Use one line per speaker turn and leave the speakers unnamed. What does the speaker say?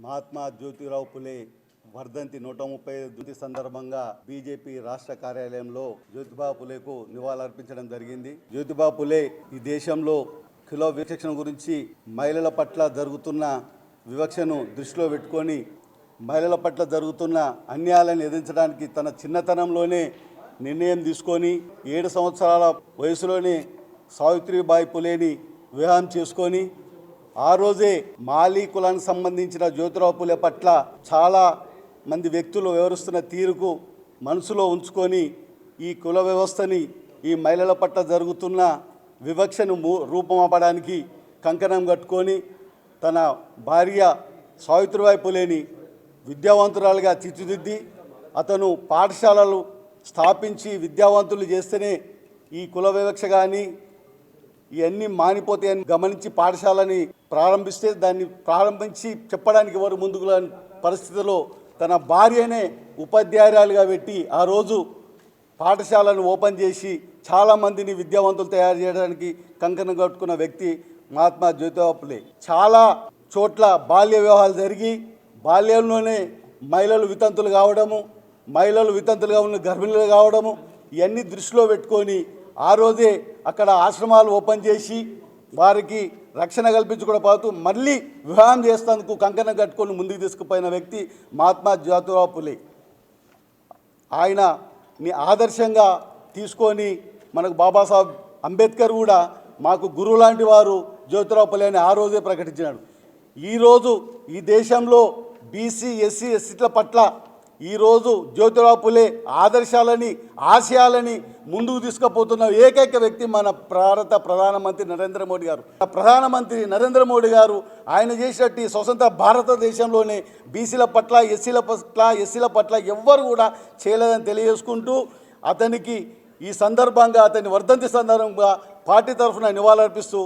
మహాత్మా జ్యోతిరావు పులే వర్ధంతి నూట ముప్పై ఐదు సందర్భంగా బీజేపీ రాష్ట్ర కార్యాలయంలో జ్యోతిబా పులేకు నివాళులర్పించడం జరిగింది. జ్యోతిబా పులే ఈ దేశంలో కిలో వివక్షణ గురించి మహిళల పట్ల జరుగుతున్న వివక్షను దృష్టిలో పెట్టుకొని మహిళల పట్ల జరుగుతున్న అన్యాయాలను ఎదిరించడానికి తన చిన్నతనంలోనే నిర్ణయం తీసుకొని ఏడు సంవత్సరాల వయసులోనే సావిత్రిబాయి పులేని వివాహం చేసుకొని ఆ రోజే మాలీ కులానికి సంబంధించిన జ్యోతిరావు పూలే పట్ల చాలా మంది వ్యక్తులు వివరిస్తున్న తీరుకు మనసులో ఉంచుకొని ఈ కుల వ్యవస్థని ఈ మహిళల పట్ల జరుగుతున్న వివక్షను మూ- రూపమపడానికి కంకణం కట్టుకొని తన భార్య సావిత్రిబాయి పులేని విద్యావంతురాలుగా తీర్చిదిద్ది అతను పాఠశాలలు స్థాపించి విద్యావంతులు చేస్తేనే ఈ కుల వివక్ష కానీ ఇవన్నీ మానిపోతాయని గమనించి పాఠశాలని ప్రారంభిస్తే దాన్ని ప్రారంభించి చెప్పడానికి వారు ముందుకు పరిస్థితిలో తన భార్యనే ఉపాధ్యాయురాలుగా పెట్టి ఆ రోజు పాఠశాలను ఓపెన్ చేసి చాలామందిని విద్యావంతులు తయారు చేయడానికి కంకణం కట్టుకున్న వ్యక్తి మహాత్మా జ్యోతిబాపులే. చాలా చోట్ల బాల్య వివాహాలు జరిగి బాల్యంలోనే మహిళలు వితంతులు కావడము మహిళలు వితంతులుగా ఉన్న గర్భిణులు కావడము ఇవన్నీ దృష్టిలో పెట్టుకొని ఆ రోజే అక్కడ ఆశ్రమాలు ఓపెన్ చేసి వారికి రక్షణ కల్పించుకోవడం పాటు మళ్ళీ వివాహం చేసేందుకు కంకణం కట్టుకొని ముందుకు తీసుకుపోయిన వ్యక్తి మహాత్మా జ్యోతిరావు పులే. ఆయనని ఆదర్శంగా తీసుకొని మనకు బాబాసాహెబ్ అంబేద్కర్ కూడా మాకు గురువు లాంటి వారు జ్యోతిరావు పులే అని ఆ రోజే ప్రకటించినాడు. ఈరోజు ఈ దేశంలో బీసీ ఎస్సీ ఎస్సీల పట్ల ఈరోజు జ్యోతిరావు పులే ఆదర్శాలని ఆశయాలని ముందుకు తీసుకుపోతున్న ఏకైక వ్యక్తి మన భారత ప్రధానమంత్రి నరేంద్ర మోడీ గారు. ఆ ప్రధానమంత్రి నరేంద్ర మోడీ గారు ఆయన చేసినట్టు ఈ స్వతంత్ర భారతదేశంలోనే బీసీల పట్ల ఎస్సీల పట్ల ఎస్సీల పట్ల ఎవ్వరు కూడా చేయలేదని తెలియజేసుకుంటూ అతనికి ఈ సందర్భంగా అతని వర్ధంతి సందర్భంగా పార్టీ తరఫున నివాళులర్పిస్తూ